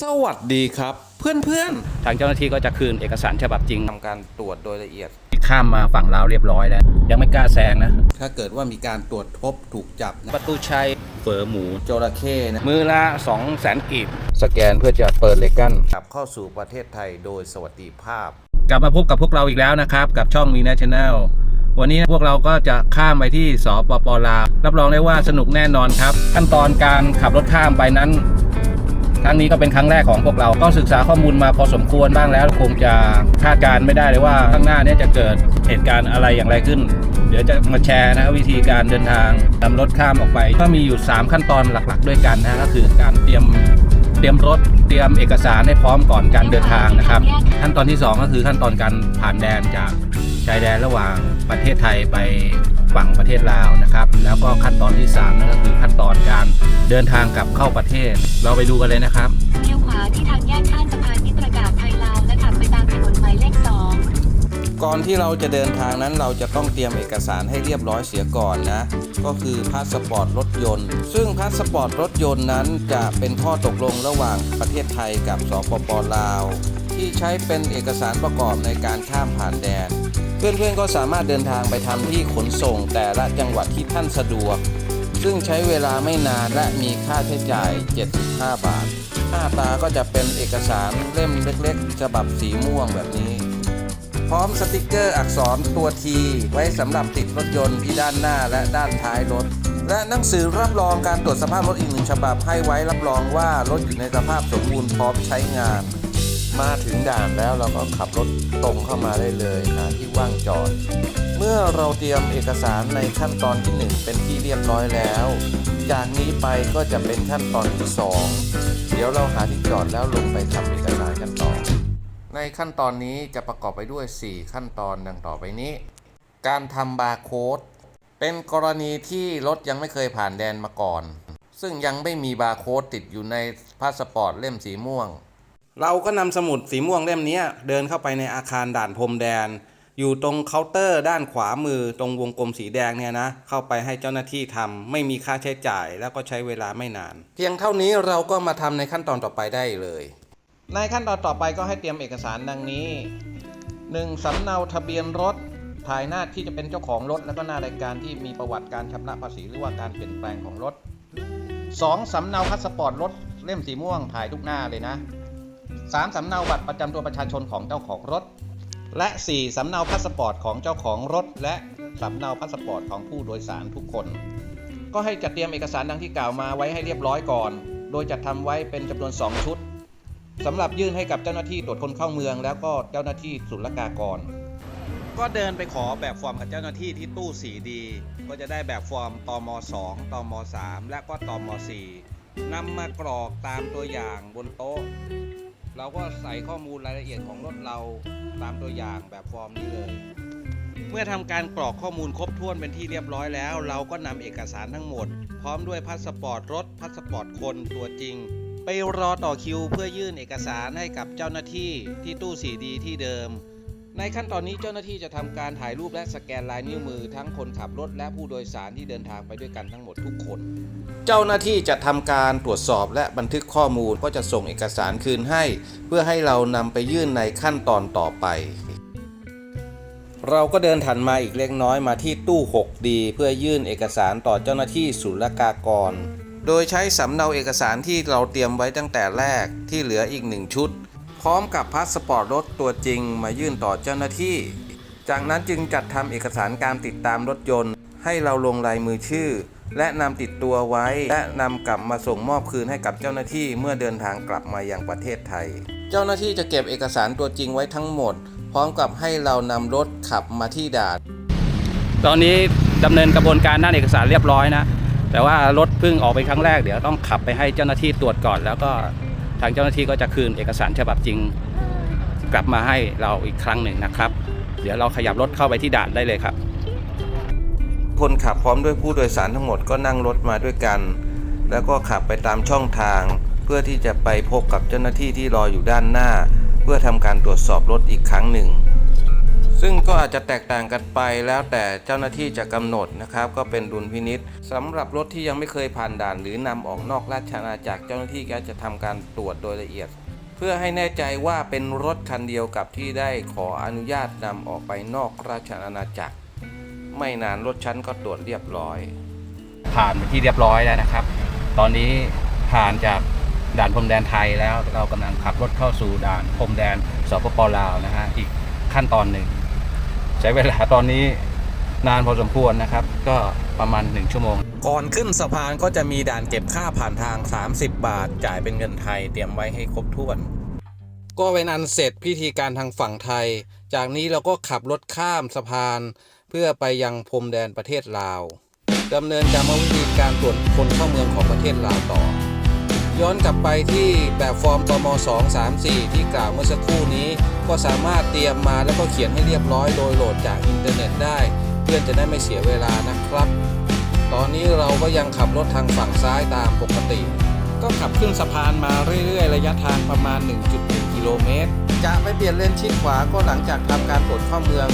สวัสดีครับ เพื่อนทางเจ้าหน้าที่ก็จะคืนเอกสารฉบับจริง ๆทำการตรวจโดยละเอียด ข้ามมาฝั่งลาวเรียบร้อยแล้ว ยังไม่กล้าแซงนะ ถ้าเกิดว่ามีการตรวจพบถูกจับปนะระตูชัยเฝอหมู จระเข้นะมือละ 2 0 0แสนกีบ สแกนเพื่อจะเปิดเลกั้นกลับเข้าสู่ประเทศไทยโดยสวัสดิภาพ กลับมาพบกับพวกเราอีกแล้วนะครับ กับช่องมี a ช n แนลวันนี้พวกเราก็จะข้ามไปที่สปปลาวรับรองได้ว่าสนุกแน่นอนครับ ขั้นตอนการขับรถข้ามไปนั้น ครั้งนี้ก็เป็นครั้งแรกของพวกเรา ก็ศึกษาข้อมูลมาพอสมควรบ้างแล้ว คงจะคาดการณ์ไม่ได้เลยว่าข้างหน้าเนี้จะเกิดเหตุการณ์อะไรอย่างไรขึ้น เดี๋ยวจะมาแชร์นะวิธีการเดินทางนำรถข้ามออกไป ก็มีอยู่ 3 ขั้นตอนหลักๆ ด้วยกันนะก็คือการเตรียมเตรียมรถเตรียมเอกสารให้พร้อมก่อนการเดินทางนะครับ ขั้นตอนที่ 2 ก็คือขั้นตอนการผ่านแดนจากชายแดนระหว่างประเทศไทยไป ฝั่งประเทศลาวนะครับ แล้วก็ขั้นตอนที่3นั่นก็คือขั้นตอนการเดินทางกลับเข้าประเทศ เราไปดูกันเลยนะครับเลี้ยวขวาที่ทางแยกข้ามสะพานมิตรกาศไทยลาวและขับไปตามถนนหมายเลข2ก่อนที่เราจะเดินทางนั้นเราจะต้องเตรียมเอกสารให้เรียบร้อยเสียก่อนนะ ก็คือพาสปอร์ตรถยนต์ ซึ่งพาสปอร์ตรถยนต์นั้นจะเป็นข้อตกลงระหว่างประเทศไทยกับสปปลาว ที่ใช้เป็นเอกสารประกอบในการข้ามผ่านแดน เพื่อนๆก็สามารถเดินทางไปทำที่ขนส่งแต่ละจังหวัดที่ท่านสะดวก ซึ่งใช้เวลาไม่นานและมีค่าใช้จ่าย 75 บาท หน้าตาก็จะเป็นเอกสารเล่มเล็กๆ ฉบับสีม่วงแบบนี้ พร้อมสติกเกอร์อักษรตัวทีไว้สำหรับติดรถยนต์ที่ด้านหน้าและด้านท้ายรถ และหนังสือรับรองการตรวจสภาพรถอีกหนึ่งฉบับให้ไว้รับรองว่ารถอยู่ในสภาพสมบูรณ์พร้อมใช้งาน มาถึงด่านแล้วเราก็ขับรถตรงเข้ามาได้เลยหาที่ว่างจอด เมื่อเราเตรียมเอกสารในขั้นตอนที่ 1 เป็นที่เรียบร้อยแล้ว จากนี้ไปก็จะเป็นขั้นตอนที่ 2 เดี๋ยวเราหาที่จอดแล้วลงไปทำเอกสารกันต่อ ในขั้นตอนนี้จะประกอบไปด้วย 4 ขั้นตอนดังต่อไปนี้ การทำบาร์โค้ดเป็นกรณีที่รถยังไม่เคยผ่านแดนมาก่อน ซึ่งยังไม่มีบาร์โค้ดติดอยู่ในพาสปอร์ตเล่มสีม่วง เราก็นำสมุดสีม่วงเล่มนี้เดินเข้าไปในอาคารด่านพรมแดน อยู่ตรงเคาน์เตอร์ด้านขวามือตรงวงกลมสีแดงเนี่ยนะ เข้าไปให้เจ้าหน้าที่ทำไม่มีค่าใช้จ่ายแล้วก็ใช้เวลาไม่นาน เพียงเท่านี้เราก็มาทำในขั้นตอนต่อไปได้เลย ในขั้นตอนต่อไปก็ให้เตรียมเอกสารดังนี้ 1. สำเนาทะเบียนรถถ่ายหน้าที่จะเป็นเจ้าของรถ แล้วก็หน้ารายการที่มีประวัติการชำระภาษีหรือว่าการเปลี่ยนแปลงของรถ 2. สำเนาพาสปอร์ตรถเล่มสีม่วงถ่ายทุกหน้าเลยนะ 3. สำเนาบัตรประจำตัวประชาชนของเจ้าของรถ และ 4. สำเนาพาสปอร์ตของเจ้าของรถ และสำเนาพาสปอร์ตของผู้โดยสารทุกคน ก็ให้จัดเตรียมเอกสารดังที่กล่าวมาไว้ให้เรียบร้อยก่อน โดยจัดทำไว้เป็นจำนวน 2 ชุดสำหรับยื่นให้กับเจ้าหน้าที่ตรวจคนเข้าเมือง แล้วก็เจ้าหน้าที่ศุลกากร ก็เดินไปขอแบบฟอร์มกับเจ้าหน้าที่ที่ตู้ 4D ก็จะได้แบบฟอร์มตม2ตม3และก็ตม4นำมากรอกตามตัวอย่างบนโต๊ะ เราก็ใส่ข้อมูลรายละเอียดของรถเราตามตัวอย่างแบบฟอร์มนี้เลย เมื่อทำการกรอกข้อมูลครบถ้วนเป็นที่เรียบร้อยแล้ว เราก็นำเอกสารทั้งหมด พร้อมด้วยพาสปอร์ตรถพาสปอร์ตคนตัวจริง ไปรอต่อคิวเพื่อยื่นเอกสารให้กับเจ้าหน้าที่ที่ตู้ 4D ที่เดิม ในขั้นตอนนี้เจ้าหน้าที่จะทำการถ่ายรูปและสแกนลายนิ้วมือทั้งคนขับรถและผู้โดยสารที่เดินทางไปด้วยกันทั้งหมดทุกคน เจ้าหน้าที่จะทำการตรวจสอบและบันทึกข้อมูลก็จะส่งเอกสารคืนให้ เพื่อให้เรานำไปยื่นในขั้นตอนต่อไป เราก็เดินถัดมาอีกเล็กน้อยมาที่ตู้ 6D เพื่อยื่นเอกสารต่อเจ้าหน้าที่ศุลกากร โดยใช้สำเนาเอกสารที่เราเตรียมไว้ตั้งแต่แรกที่เหลืออีกหนึ่งชุด พร้อมกับพาสปอร์ตรถตัวจริงมายื่นต่อเจ้าหน้าที่ จากนั้นจึงจัดทำเอกสารการติดตามรถยนต์ ให้เราลงลายมือชื่อ และนำติดตัวไว้ และนำกลับมาส่งมอบคืนให้กับเจ้าหน้าที่เมื่อเดินทางกลับมายังประเทศไทย เจ้าหน้าที่จะเก็บเอกสารตัวจริงไว้ทั้งหมด พร้อมกับให้เรานำรถขับมาที่ด่านตอนนี้ดำเนินกระบวนการด้านเอกสารเรียบร้อยนะแต่ว่ารถเพิ่งออกเป็นครั้งแรกเดี๋ยวต้องขับไปให้เจ้าหน้าที่ตรวจก่อนแล้วก็ ทางเจ้าหน้าที่ก็จะคืนเอกสารฉบับจริงกลับมาให้เราอีกครั้งหนึ่งนะครับ เดี๋ยวเราขยับรถเข้าไปที่ด่านได้เลยครับ คนขับพร้อมด้วยผู้โดยสารทั้งหมดก็นั่งรถมาด้วยกัน แล้วก็ขับไปตามช่องทาง เพื่อที่จะไปพบกับเจ้าหน้าที่ที่รออยู่ด้านหน้า เพื่อทำการตรวจสอบรถอีกครั้งหนึ่ง ซึ่งก็อาจจะแตกต่างกันไปแล้วแต่เจ้าหน้าที่จะกำหนดนะครับ ก็เป็นดุลพินิษสำหรับรถที่ยังไม่เคยผ่านด่าน หรือนำออกนอกราชอาณาจักรเจ้าหน้าที่ก็จะทำการตรวจโดยละเอียด เพื่อให้แน่ใจว่าเป็นรถคันเดียวกับที่ได้ขออนุญาตนำออกไปนอกราชอาณาจักร ไม่นานรถชั้นก็ตรวจเรียบร้อย ผ่านไปที่เรียบร้อยแล้วนะครับ ตอนนี้ผ่านจากด่านพรมแดนไทยแล้วเรากำลังขับรถเข้าสู่ด่านพรมแดนสปปลาวนะฮะอีกขั้นตอนหนึ่ง ใช้เวลาตอนนี้นานพอสมควรนะครับ ก็ประมาณ 1 ชั่วโมง ก่อนขึ้นสะพานก็จะมีด่านเก็บค่าผ่านทาง 30 บาท จ่ายเป็นเงินไทยเตรียมไว้ให้ครบถ้วน ก็เป็นอันเสร็จพิธีการทางฝั่งไทย จากนี้เราก็ขับรถข้ามสะพาน เพื่อไปยังพรมแดนประเทศลาวดำเนินการมวิธีการตรวจคนเข้าเมืองของประเทศลาวต่อ ย้อนกลับไปที่แบบฟอร์มตม2 3 4 ที่กล่าวเมื่อสักครู่นี้ ก็สามารถเตรียมมาแล้วก็เขียนให้เรียบร้อยโดยโหลดจากอินเทอร์เน็ตได้ เพื่อนจะได้ไม่เสียเวลานะครับ ตอนนี้เราก็ยังขับรถทางฝั่งซ้ายตามปกติ ก็ขับขึ้นสะพานมาเรื่อยๆ ระยะทางประมาณ 1.1 กิโลเมตร จะไปเปลี่ยนเลนชิดขวาก็หลังจากทำการตรวจเข้าเมือง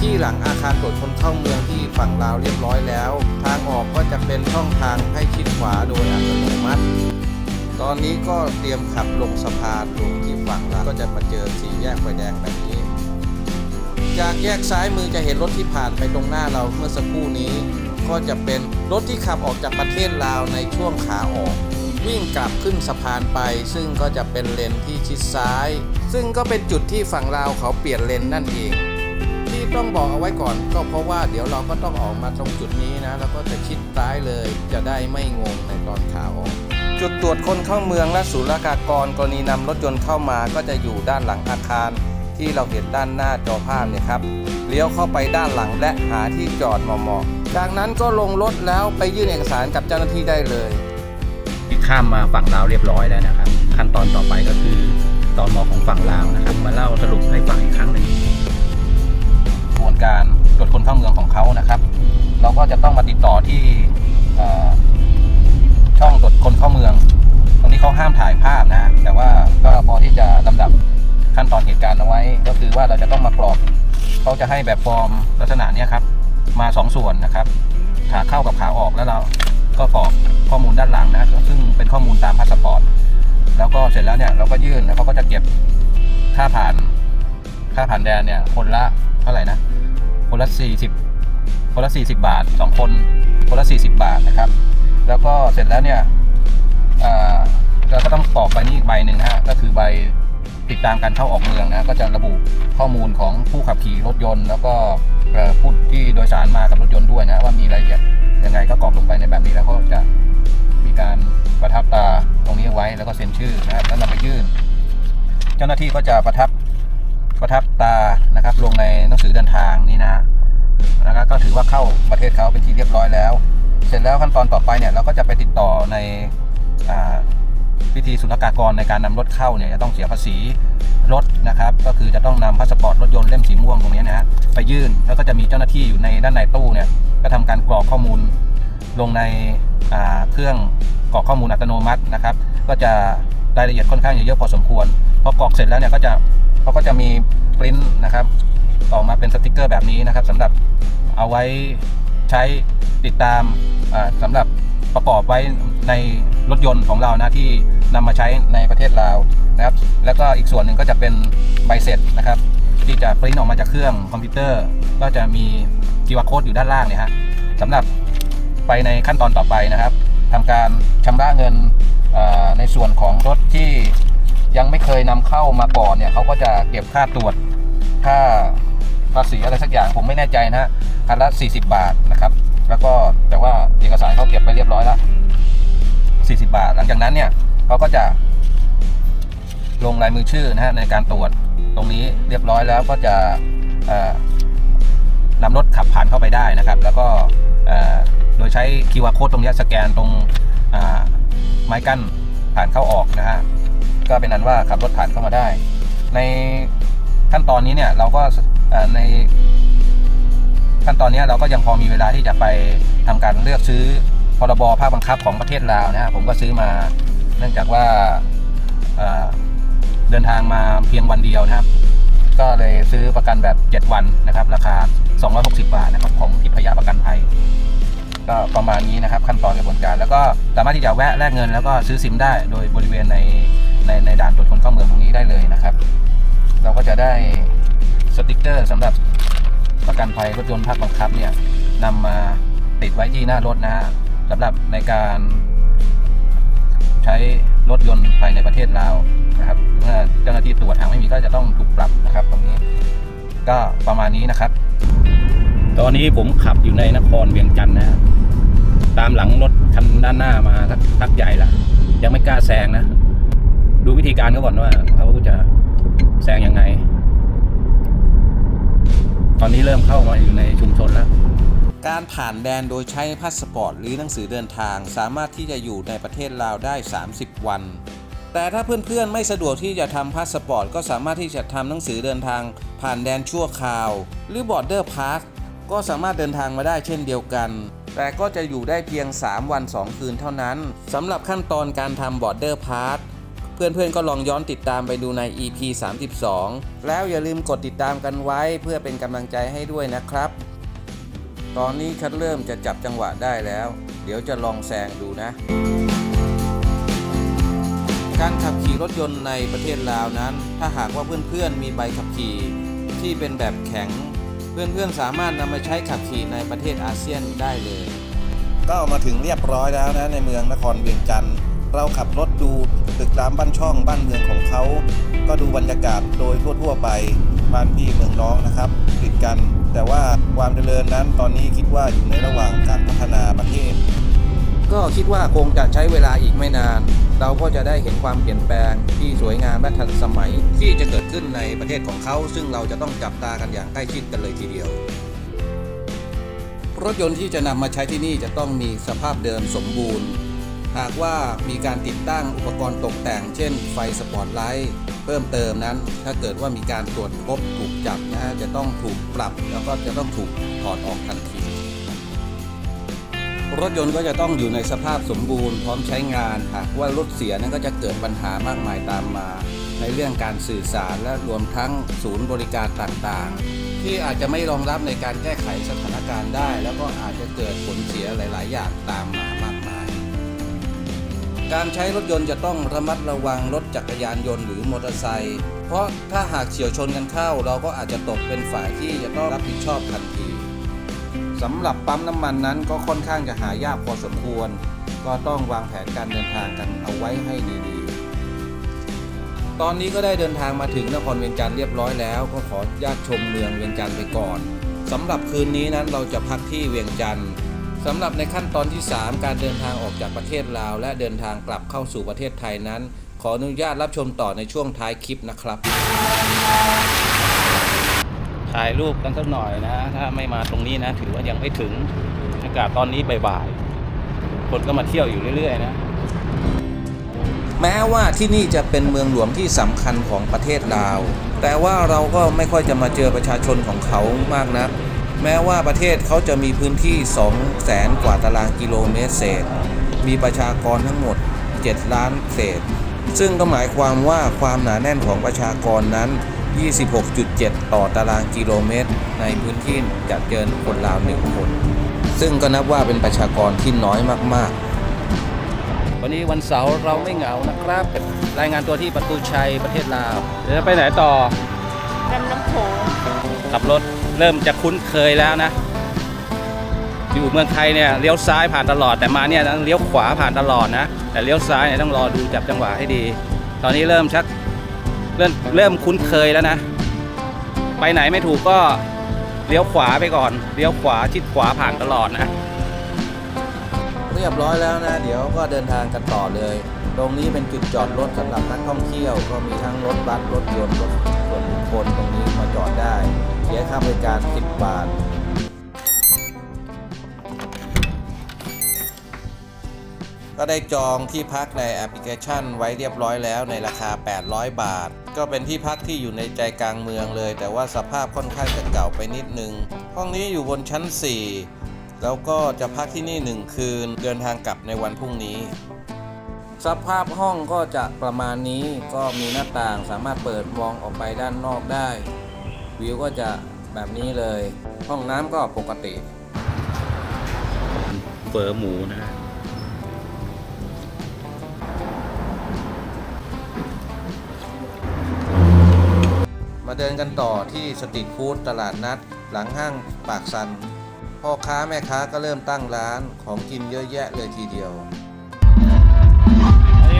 ที่หลังอาคารตรวจคนเข้าเมืองที่ฝั่งลาวเรียบร้อยแล้ว ทางออกก็จะเป็นช่องทางให้ชิดขวาโดยอัตโนมัติ ตอนนี้ก็เตรียมขับลงสะพานลงที่ฝั่งลาวก็จะมาเจอสี่แยกไฟแดงแบบนี้ จากแยกซ้ายมือจะเห็นรถที่ผ่านไปตรงหน้าเราเมื่อสักครู่นี้ ก็จะเป็นรถที่ขับออกจากประเทศลาวในช่วงขาออก วิ่งกลับขึ้นสะพานไป ซึ่งก็จะเป็นเลนที่ชิดซ้าย ซึ่งก็เป็นจุดที่ฝั่งลาวเขาเปลี่ยนเลนนั่นเองที่ต้องบอกเอาไว้ก่อนก็เพราะว่าเดี๋ยวเราก็ต้องออกมาตรงจุดนี้นะ แล้วก็จะชิดซ้ายเลยจะได้ไม่งงในตอนขาออก จุดตรวจคนเข้าเมืองและศุลกากรกรณีนำรถยนต์เข้ามาก็จะอยู่ด้านหลังอาคาร ที่เราเห็นด้านหน้าจอภาพเนี่ยครับเลี้ยวเข้าไปด้านหลังและหาที่จอดเหมาะๆจากนั้นก็ลงรถแล้วไปยื่นเอกสารกับเจ้าหน้าที่ได้เลยที่ข้ามมาฝั่งลาวเรียบร้อยแล้วนะครับ ขั้นตอนต่อไปก็คือตอนมอของฝั่งลาวนะครับ มาเล่าสรุปให้ฟังอีกครั้งหนึ่งกระบวนการตรวจคนเข้าเมืองของเขานะครับ เราก็จะต้องมาติดต่อที่เอ่อ ช่องตรวจคนเข้าเมือง ตรงนี้เขาห้ามถ่ายภาพนะ แต่ว่าก็พอที่จะลำดับขั้นตอนเหตุการณ์เอาไว้ ก็คือว่าเราจะต้องมากรอกเขาจะให้แบบฟอร์มลักษณะเนี้ยครับ มาสองส่วนนะครับ ขาเข้ากับขาออกแล้วเราก็กรอกข้อมูลด้านหลังนะซึ่งเป็นข้อมูลตามพาสปอร์ตแล้วก็เสร็จแล้วเนี่ยเราก็ยื่นแล้วเขาก็จะเก็บค่าผ่านค่าผ่านแดนเนี่ยคนละเท่าไหร่นะ คนละ 40 คนละ 40 บาทสองคน คนละ 40 บาทนะครับ แล้วก็เสร็จแล้วเนี่ยเราก็ต้องกรอกใบนี้อีกใบหนึ่งนะฮะก็คือใบติดตามการเข้าออกเมืองนะก็จะระบุข้อมูลของผู้ขับขี่รถยนต์ แล้วก็ผู้ที่โดยสารมากับรถยนต์ด้วยนะว่ามีรายละเอียดยังไงก็กรอกลงไปในแบบนี้แล้วก็จะมีการประทับตาตรงนี้ไว้แล้วก็เซ็นชื่อนะครับแล้วนำไปยื่น เจ้าหน้าที่ก็จะประทับประทับตานะครับลงในหนังสือเดินทางนี้นะฮะนะครับก็ถือว่าเข้าประเทศเขาเป็นที่เรียบร้อยแล้ว เสร็จแล้วขั้นตอนต่อไปเนี่ยเราก็จะไปติดต่อในพิธีศุลกากรในการนำรถเข้าเนี่ยจะต้องเสียภาษีรถนะครับ ก็คือจะต้องนำพาสปอร์ตรถยนต์เล่มสีม่วงตรงนี้นะฮะไปยื่นแล้วก็จะมีเจ้าหน้าที่อยู่ในด้านในตู้เนี่ยก็ทำการกรอกข้อมูลลงในเครื่องกรอกข้อมูลอัตโนมัตินะครับ ก็จะรายละเอียดค่อนข้างเยอะพอสมควรพอกรอกเสร็จแล้วเนี่ยก็จะเขาก็จะมีปริ้นนะครับออกมาเป็นสติกเกอร์แบบนี้นะครับสำหรับเอาไว้ ใช้ติดตามอ่าสำหรับประกอบไว้ในรถยนต์ของเรานะที่นำมาใช้ในประเทศลาวนะครับ แล้วก็อีกส่วนหนึ่งก็จะเป็นใบเสร็จนะครับ ที่จะปริ้นออกมาจากเครื่องคอมพิวเตอร์ ก็จะมี QR code อยู่ด้านล่างเนี่ยฮะสำหรับไปในขั้นตอนต่อไปนะครับทำการชำระเงินในส่วนของรถที่ยังไม่เคยนำเข้ามาก่อนเนี่ยเขาก็จะเก็บค่าตรวจค่าภาษีอะไรสักอย่างผมไม่แน่ใจนะฮะ คันละ 40 บาทนะครับ แล้วก็แต่ว่าเอกสารเขาเก็บไปเรียบร้อยแล้ว 40 บาท หลังจากนั้นเนี่ยเขาก็จะ ลงลายมือชื่อนะฮะในการตรวจตรงนี้เรียบร้อยแล้วก็จะนำรถขับผ่านเข้าไปได้นะครับ แล้วก็โดยใช้ QR code ตรงนี้สแกนตรงไม้กั้นผ่านเข้าออกนะฮะก็เป็นนั้นว่าขับรถผ่านเข้ามาได้ ในขั้นตอนนี้เนี่ยเราก็ใน ขั้นตอนนี้เราก็ยังพอมีเวลาที่จะไปทำการเลือกซื้อพรบภาคบังคับของประเทศลาวนะฮะผมก็ซื้อมาเนื่องจากว่าเอ่อเดินทางมาเพียงวันเดียวนะครับ ก็เลยซื้อประกันแบบ 7 วันนะครับ ราคา 260 บาทนะครับของทิพยประกันภัย ก็ประมาณนี้นะครับ ขั้นตอนกระบวนการ แล้วก็สามารถที่จะแวะแลกเงิน แล้วก็ซื้อซิมได้โดยบริเวณในในในด่านตรวจคนเข้าเมืองตรงนี้ได้เลยนะครับ เราก็จะได้สติกเกอร์สำหรับ ประกันภัยรถยนต์ภาคบังคับเนี่ยนำมาติดไว้ที่หน้ารถนะฮะสำหรับในการใช้รถยนต์ภายในประเทศลาวนะครับเมื่อเจ้าหน้าที่ตรวจหากไม่มีก็จะต้องถูกปรับนะครับ ตรงนี้ ก็ประมาณนี้นะครับ ตอนนี้ผมขับอยู่ในนครเวียงจันทร์นะตามหลังรถคันด้านหน้ามาสักพักใหญ่ละยังไม่กล้าแซงนะ ดูวิธีการเขาก่อนว่าเขาจะแซงยังไง ตอนนี้เริ่มเข้ามาอยู่ในชุมชนแล้ว การผ่านแดนโดยใช้พาสปอร์ตหรือหนังสือเดินทาง สามารถที่จะอยู่ในประเทศลาวได้ 30 วัน แต่ถ้าเพื่อนๆไม่สะดวกที่จะทำพาสปอร์ตก็สามารถที่จะทำหนังสือเดินทาง ผ่านแดนชั่วคราว หรือ Border Pass ก็สามารถเดินทางมาได้เช่นเดียวกัน แต่ก็จะอยู่ได้เพียง 3 วัน 2 คืนเท่านั้นสำหรับขั้นตอนการทำ Border Pass เพื่อนๆก็ลองย้อนติดตามไปดูใน EP 32 แล้วอย่าลืมกดติดตามกันไว้เพื่อเป็นกำลังใจให้ด้วยนะครับ ตอนนี้ฉันเริ่มจะจับจังหวะได้แล้ว เดี๋ยวจะลองแซงดูนะ การขับขี่รถยนต์ในประเทศลาวนั้น ถ้าหากว่าเพื่อนๆมีใบขับขี่ที่เป็นแบบแข็ง เพื่อนๆสามารถนำมาใช้ขับขี่ในประเทศอาเซียนได้เลย ก็มาถึงเรียบร้อยแล้วนะในเมืองนครเวียงจันทร์ เราขับรถดูตึกรามบ้านช่องบ้านเมืองของเขา ก็ดูบรรยากาศโดยทั่วๆไปบ้านพี่เมืองน้องนะครับ ติดกัน แต่ว่าความเจริญนั้นตอนนี้คิดว่าอยู่ในระหว่างการพัฒนาประเทศ ก็คิดว่าคงจะใช้เวลาอีกไม่นาน เราก็จะได้เห็นความเปลี่ยนแปลงที่สวยงามและทันสมัยที่จะเกิดขึ้นในประเทศของเขา ซึ่งเราจะต้องจับตากันอย่างใกล้ชิดกันเลยทีเดียวรถยนต์ที่จะนำมาใช้ที่นี่จะต้องมีสภาพเดิมสมบูรณ์ หากว่ามีการติดตั้งอุปกรณ์ตกแต่ง เช่นไฟสปอตไลท์เพิ่มเติมนั้น ถ้าเกิดว่ามีการตรวจพบถูกจับนะฮะจะต้องถูกปรับ แล้วก็จะต้องถูกถอดออกทันที รถยนต์ก็จะต้องอยู่ในสภาพสมบูรณ์พร้อมใช้งาน หากว่ารถเสียนั้นก็จะเกิดปัญหามากมายตามมา ในเรื่องการสื่อสารและรวมทั้งศูนย์บริการต่างๆ ที่อาจจะไม่รองรับในการแก้ไขสถานการณ์ได้ แล้วก็อาจจะเกิดผลเสียหลาย ๆ อย่างตามมา การใช้รถยนต์จะต้องระมัดระวังรถจักรยานยนต์หรือมอเตอร์ไซค์เพราะถ้าหากเฉียวชนกันเข้า เราก็อาจจะตกเป็นฝ่ายที่จะต้องรับผิดชอบทันทีสำหรับปั๊มน้ำมันนั้นก็ค่อนข้างจะหายากพอสมควร ก็ต้องวางแผนการเดินทางกันเอาไว้ให้ดีๆ ตอนนี้ก็ได้เดินทางมาถึงนครเวียงจันทร์เรียบร้อยแล้ว ก็ขอญาตชมเมืองเวียงจันทร์ไปก่อนสำหรับคืนนี้นั้นเราจะพักที่เวียงจันทร์ สำหรับในขั้นตอนที่ 3 การเดินทางออกจากประเทศลาว และเดินทางกลับเข้าสู่ประเทศไทยนั้น ขออนุญาตรับชมต่อในช่วงท้ายคลิปนะครับ ถ่ายรูปกันสักหน่อยนะ ถ้าไม่มาตรงนี้นะ ถือว่ายังไม่ถึงอากาศตอนนี้บ่ายๆคนก็มาเที่ยวอยู่เรื่อยๆนะแม้ว่าที่นี่จะเป็นเมืองหลวงที่สำคัญของประเทศลาว แต่ว่าเราก็ไม่ค่อยจะมาเจอประชาชนของเขามากนะัก แม้ว่าประเทศเขาจะมีพื้นที่ 2 แสนกว่าตารางกิโลเมตรเศษ มีประชากรทั้งหมด 7 ล้านเศษ ซึ่งก็หมายความว่าความหนาแน่นของประชากรนั้น 26.7 ต่อตารางกิโลเมตร ในพื้นที่จะเกินคนลาวหนึ่งคน ซึ่งก็นับว่าเป็นประชากรที่น้อยมากๆ วันนี้วันเสาร์เราไม่เหงานะครับ รายงานตัวที่ประตูชัยประเทศลาว เดี๋ยวจะไปไหนต่อดำน้ำโขงขับรถ เริ่มจะคุ้นเคยแล้วนะ อยู่เมืองไทยเนี่ยเลี้ยวซ้ายผ่านตลอด แต่มาเนี่ยต้องเลี้ยวขวาผ่านตลอดนะ แต่เลี้ยวซ้ายเนี่ยต้องรอดูจับจังหวะให้ดี ตอนนี้เริ่มชักเริ่มเริ่มคุ้นเคยแล้วนะ ไปไหนไม่ถูกก็เลี้ยวขวาไปก่อน เลี้ยวขวาชิดขวาผ่านตลอดนะ เรียบร้อยแล้วนะ เดี๋ยวก็เดินทางกันต่อเลย ตรงนี้เป็นจุดจอดรถสำหรับนักท่องเที่ยว ก็มีทั้งรถบัสรถยนต์รถ ส่วนตรงนี้มาจอดได้เสียค่าบริการ 10 บาท ก็ได้จองที่พักในแอปพลิเคชันไว้เรียบร้อยแล้วในราคา 800 บาท ก็เป็นที่พักที่อยู่ในใจกลางเมืองเลย แต่ว่าสภาพค่อนข้างจะเก่าไปนิดนึง ห้องนี้อยู่บนชั้น 4 แล้วก็จะพักที่นี่ 1 คืน เดินทางกลับในวันพรุ่งนี้ สภาพห้องก็จะประมาณนี้ก็มีหน้าต่างสามารถเปิดมองออกไปด้านนอกได้ วิวก็จะแบบนี้เลย ห้องน้ำก็ปกติ เฟอหมูนะฮะมาเดินกันต่อที่สตรีทฟู้ดตลาดนัด หลังห้างปากซัน พ่อค้าแม่ค้าก็เริ่มตั้งร้านของกินเยอะแยะเลยทีเดียวอันนี้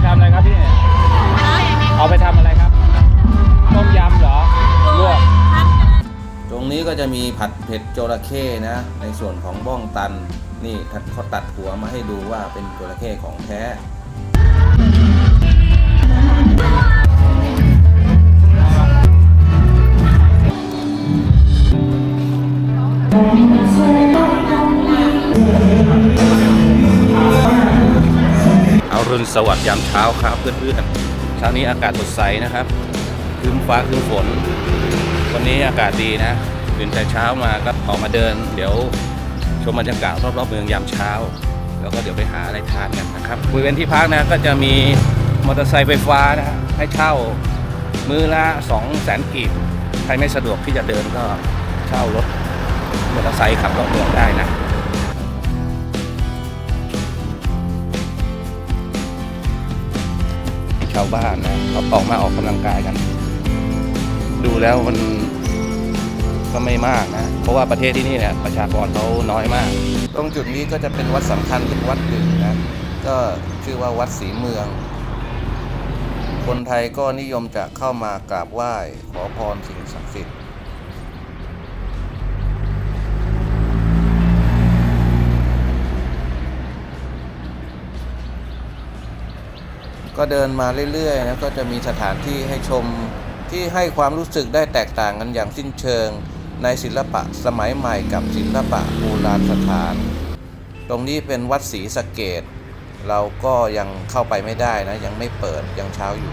ทำอะไรครับพี่ เอาไปทำอะไรครับ ต้มยำเหรอลวกตรงนี้ก็จะมีผัดเผ็ดจระเข้นะ ในส่วนของบ้องตัน นี่เขาตัดหัวมาให้ดูว่าเป็นจระเข้ของแท้ รุณสวัสดิ์ยามเช้าครับเพื่อนๆเช้านี้อากาศสดใสนะครับครึ้มฟ้าครึ้มฝน วันนี้อากาศดีนะตื่นแต่เช้ามาก็ออกมาเดิน เดี๋ยวชมบรรยากาศรอบๆเมืองยามเช้า แล้วก็เดี๋ยวไปหาอะไรทานกันนะครับบริเวณที่พักนะก็จะมีมอเตอร์ไซค์ไฟฟ้านะให้เช่ามือละ2 0 0แสนกีบใครไม่สะดวกที่จะเดินก็เช่ารถมอเตอร์ไซค์ขับรอบเมืองได้นะาวบ้านนะเขาออกมาออกกำลังกายกัน ดูแล้วมันก็ไม่มากนะ เพราะว่าประเทศที่นี่เนี่ยประชากรเขาน้อยมาก ตรงจุดนี้ก็จะเป็นวัดสำคัญอีกวัดหนึ่งนะ ก็ชื่อว่าวัดศรีเมือง คนไทยก็นิยมจะเข้ามากราบไหว้ขอพรสิ่งศักดิ์สิทธิ์ ก็เดินมาเรื่อยๆนะก็จะมีสถานที่ให้ชมที่ให้ความรู้สึกได้แตกต่างกันอย่างสิ้นเชิง ในศิลปะสมัยใหม่กับศิลปะโบราณสถาน ตรงนี้เป็นวัดศรีสะเกดเราก็ยังเข้าไปไม่ได้นะ ยังไม่เปิดยังเช้าอยู่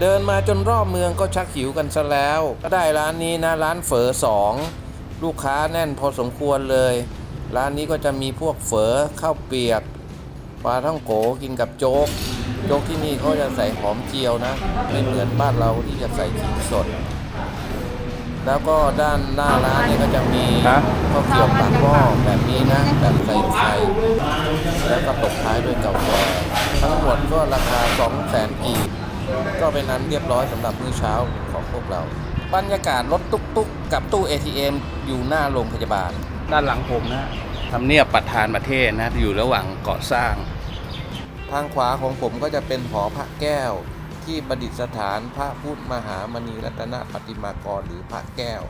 เดินมาจนรอบเมืองก็ชักหิวกันซะแล้วก็ได้ร้านนี้นะร้านเฝอสองลูกค้าแน่นพอสมควรเลย ร้านนี้ก็จะมีพวกเฝอข้าวเปียกปลาท่องโกกินกับโจ๊ก โจ๊กที่นี่เขาจะใส่หอมเจียวนะไม่เหมือนบ้านเราที่จะใส่ขิงสด แล้วก็ด้านหน้าร้านเนี่ยก็จะมีฮะข้าวเกรียวปากหม้อแบบนี้นะแบบใส่ไข่แล้วก็ตบท้ายด้วยกาแฟทั้งหมดก็ราคา2 0 0 0 0 0กีบก็เป็นนั้นเรียบร้อยสำหรับมื้อเช้าของพวกเรา บรรยากาศรถตุ๊กๆกับตู้ ATM อยู่หน้าโรงพยาบาล ด้านหลังผมนะทำเนียบประธานประเทศนะ อยู่ระหว่างก่อสร้าง ทางขวาของผมก็จะเป็นหอพระแก้ว ที่ประดิษฐานพระพุทธมหามณีรัตนปฏิมากรหรือพระแก้ว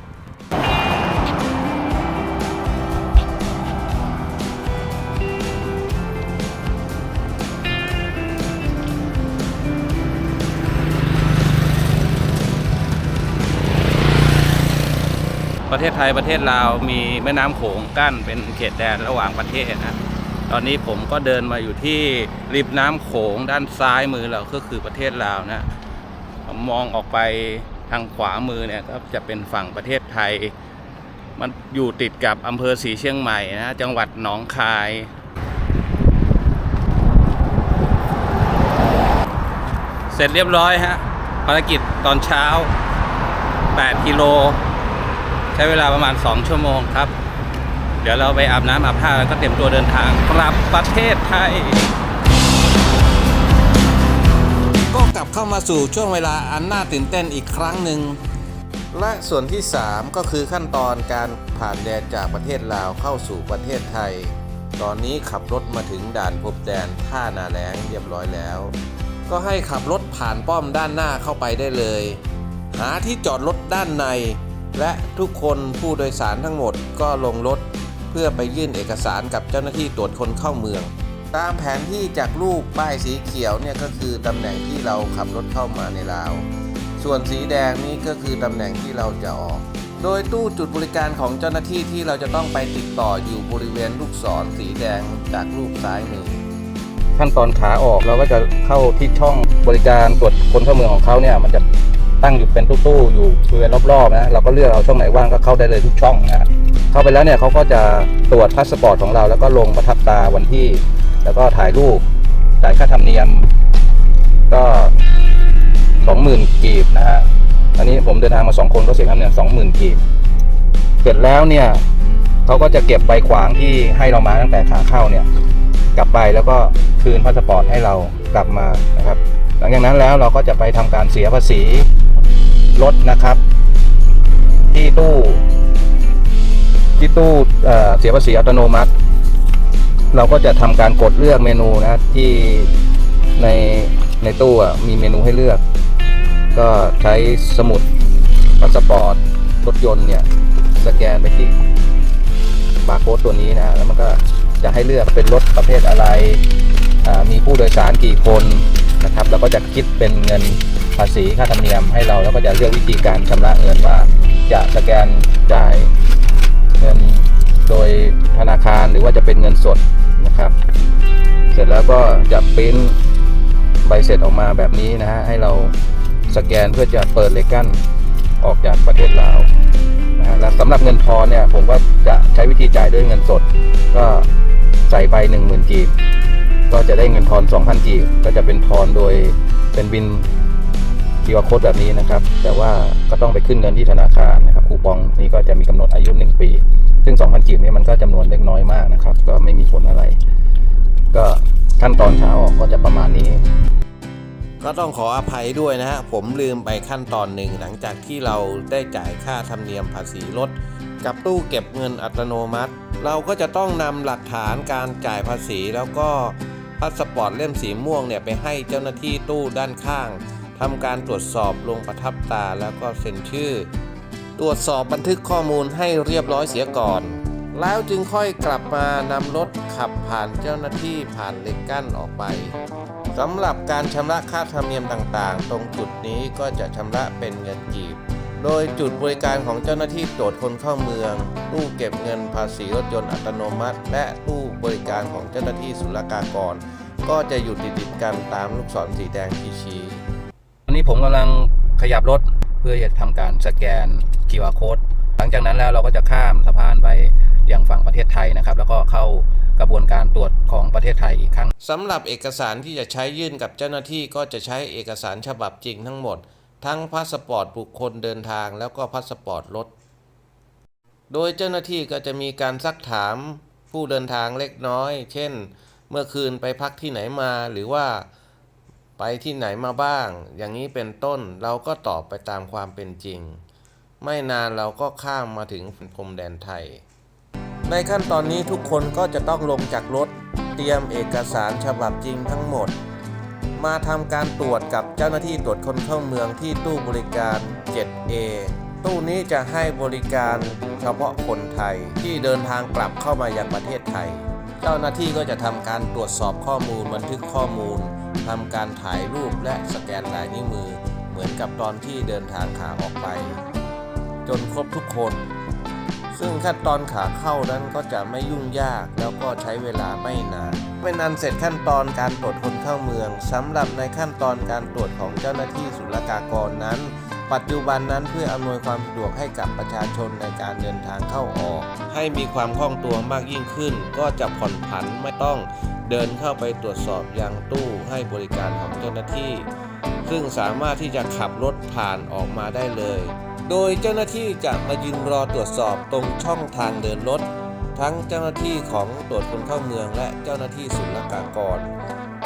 ประเทศไทยประเทศลาวมีแม่น้ำโขงกั้นเป็นเขตแดนระหว่างประเทศนะ ตอนนี้ผมก็เดินมาอยู่ที่ริมน้ำโขงด้านซ้ายมือเราก็คือประเทศลาวนะมมองออกไปทางขวามือเนี่ยก็จะเป็นฝั่งประเทศไทย มันอยู่ติดกับอำเภอสีเชียงใหม่นะจังหวัดหนองคาย เสร็จเรียบร้อยฮะภารกิจตอนเช้า 8 กิโล ใช้เวลาประมาณ 2 ชั่วโมงครับ เดี๋ยวเราไปอาบน้ำอาบท่าแล้วก็เตรียมตัวเดินทางกลับประเทศไทย ก็กลับเข้ามาสู่ช่วงเวลาอันน่าตื่นเต้นอีกครั้งหนึ่ง และส่วนที่ 3 ก็คือขั้นตอนการผ่านแดนจากประเทศลาวเข้าสู่ประเทศไทย ตอนนี้ขับรถมาถึงด่านพรมแดนท่านาแล้งเรียบร้อยแล้ว ก็ให้ขับรถผ่านป้อมด้านหน้าเข้าไปได้เลย หาที่จอดรถด้านใน และทุกคนผู้โดยสารทั้งหมดก็ลงรถ พื่อไปยื่นเอกสารกับเจ้าหน้าที่ตรวจคนเข้าเมือง ตามแผนที่จากรูปป้ายสีเขียวเนี่ยก็คือตำแหน่งที่เราขับรถเข้ามาในลาว ส่วนสีแดงนี้ก็คือตำแหน่งที่เราจะออก โดยตู้จุดบริการของเจ้าหน้าที่ที่เราจะต้องไปติดต่ออยู่บริเวณลูกศรสีแดงจากรูปซ้ายมือขั้นตอนขาออกเราก็จะเข้าที่ช่องบริการตรวจคนเข้าเมืองของเขาเนี่ยมันจะตั้งอยู่เป็นตู้ๆอยู่บริเวณรอบๆนะเราก็เลือกเอาช่องไหนว่างก็เข้าได้เลยทุกช่องนะฮะ เข้าไปแล้วเนี่ยเขาก็จะตรวจพาสปอร์ตของเรา แล้วก็ลงประทับตาวันที่ แล้วก็ถ่ายรูปจ่ายค่าธรรมเนียม ก็สองหมื่นกีบนะฮะอันนี้ผมเดินทางมาสองคนก็เสียค่าธรรมเนียมสองหมื่นกีบเสร็จแล้วเนี่ยเขาก็จะเก็บใบขวางที่ให้เรามาตั้งแต่ขาเข้าเนี่ย กลับไปแล้วก็คืนพาสปอร์ตให้เรากลับมานะครับ หลังจากนั้นแล้วเราก็จะไปทำการเสียภาษีรถนะครับ ที่ตู้ ที่ตู้เเสียภาษีอัตโนมัติ เราก็จะทำการกดเลือกเมนูนะที่ในในตู้มีเมนูให้เลือก ก็ใช้สมุดพาสปอร์ตรถยนต์เนี่ยสแกนไปที่บาร์โค้ดตัวนี้นะแล้วมันก็จะให้เลือกเป็นรถประเภทอะไร มีผู้โดยสารกี่คนนะครับแล้วก็จะคิดเป็นเงินภาษีค่าธรรมเนียมให้เราแล้วก็จะเลือกวิธีการชำระเงินว่าจะสแกนจ่าย เงินโดยธนาคารหรือว่าจะเป็นเงินสดนะครับ เสร็จแล้วก็จะปริ้นใบเสร็จออกมาแบบนี้นะฮะให้เราสแกนเพื่อจะเปิดเลกั้นออกจากประเทศลาวนะฮะและสำหรับเงินทอนเนี่ยผมก็จะใช้วิธีจ่ายด้วยเงินสด ก็ใส่ไป1 0,000กีบ ก็จะได้เงินทอน 2,000กีบ ก็จะเป็นทอนโดยเป็นบิน QR code แบบนี้นะครับ แต่ว่าก็ต้องไปขึ้นเงินที่ธนาคารนะครับคูปองนี้ก็จะมีกำหนดอายุ 1 ปี ซึ่ง 2,000กีบนี่มันก็จำนวนเล็กน้อยมากนะครับ ก็ไม่มีผลอะไร ก็ขั้นตอนขาออกก็จะประมาณนี้ ก็ต้องขออภัยด้วยนะฮะผมลืมไปขั้นตอนหนึ่งหลังจากที่เราได้จ่ายค่าธรรมเนียมภาษีรถกับตู้เก็บเงินอัตโนมัติ เราก็จะต้องนำหลักฐานการจ่ายภาษีแล้วก็พาสปอร์ตเล่มสีม่วงเนี่ยไปให้เจ้าหน้าที่ตู้ด้านข้าง ทำการตรวจสอบลงประทับตาแล้วก็เซ็นชื่อ ตรวจสอบบันทึกข้อมูลให้เรียบร้อยเสียก่อน แล้วจึงค่อยกลับมานำรถขับผ่านเจ้าหน้าที่ผ่านเหล็กกั้นออกไปสำหรับการชำระค่าธรรมเนียมต่างๆ ตรงจุดนี้ก็จะชำระเป็นเงินกีบ โดยจุดบริการของเจ้าหน้าที่ตรวจคนเข้าเมือง ตู้เก็บเงินภาษีรถยนต์อัตโนมัติ และตู้บริการของเจ้าหน้าที่ศุลกากร ก็จะอยู่ติดๆกันตามลูกศรสีแดงชี้ นี้ผมกำลังขยับรถเพื่อจะทำการสแกน QR code หลังจากนั้นแล้วเราก็จะข้ามสะพานไปยังฝั่งประเทศไทยนะครับ แล้วก็เข้ากระบวนการตรวจของประเทศไทยอีกครั้งสำหรับเอกสารที่จะใช้ยื่นกับเจ้าหน้าที่ก็จะใช้เอกสารฉบับจริงทั้งหมด ทั้งพาสปอร์ตบุคคลเดินทางแล้วก็พาสปอร์ตรถ โดยเจ้าหน้าที่ก็จะมีการซักถามผู้เดินทางเล็กน้อย เช่น เมื่อคืนไปพักที่ไหนมาหรือว่า ไปที่ไหนมาบ้าง อย่างนี้เป็นต้นเราก็ตอบไปตามความเป็นจริง ไม่นานเราก็ข้ามมาถึงพรมแดนไทย ในขั้นตอนนี้ทุกคนก็จะต้องลงจากรถ เตรียมเอกสารฉบับจริงทั้งหมด มาทำการตรวจกับเจ้าหน้าที่ตรวจคนเข้าเมืองที่ตู้บริการ 7A ตู้นี้จะให้บริการเฉพาะคนไทยที่เดินทางกลับเข้ามายังประเทศไทย เจ้าหน้าที่ก็จะทำการตรวจสอบข้อมูลบันทึกข้อมูล ทำการถ่ายรูปและสแกนลายนิ้วมือ เหมือนกับตอนที่เดินทางขาออกไป จนครบทุกคน ซึ่งขั้นตอนขาเข้านั้นก็จะไม่ยุ่งยากแล้วก็ใช้เวลาไม่นานเป็นอันเสร็จขั้นตอนการตรวจคนเข้าเมืองสำหรับในขั้นตอนการตรวจของเจ้าหน้าที่ศุลกากรนั้น ปัจจุบันนั้นเพื่ออำนวยความสะดวกให้กับประชาชนในการเดินทางเข้าออก ให้มีความคล่องตัวมากยิ่งขึ้น ก็จะผ่อนผันไม่ต้อง เดินเข้าไปตรวจสอบยังตู้ให้บริการของเจ้าหน้าที่ ซึ่งสามารถที่จะขับรถผ่านออกมาได้เลย โดยเจ้าหน้าที่จะมายืนรอตรวจสอบตรงช่องทางเดินรถ ทั้งเจ้าหน้าที่ของตรวจคนเข้าเมืองและเจ้าหน้าที่ศุลกากร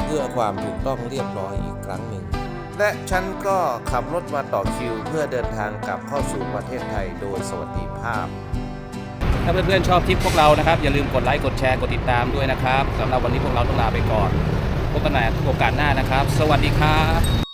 เพื่อความถูกต้องเรียบร้อยอีกครั้งหนึ่ง และฉันก็ขับรถมาต่อคิว เพื่อเดินทางกลับเข้าสู่ประเทศไทยโดยสวัสดิภาพ ถ้าเพื่อนๆชอบคลิปพวกเรานะครับ อย่าลืมกดไลค์กดแชร์กดติดตามด้วยนะครับสำหรับวันนี้พวกเราต้องลาไปก่อนพบกันใหม่โอกาสหน้านะครับ สวัสดีครับ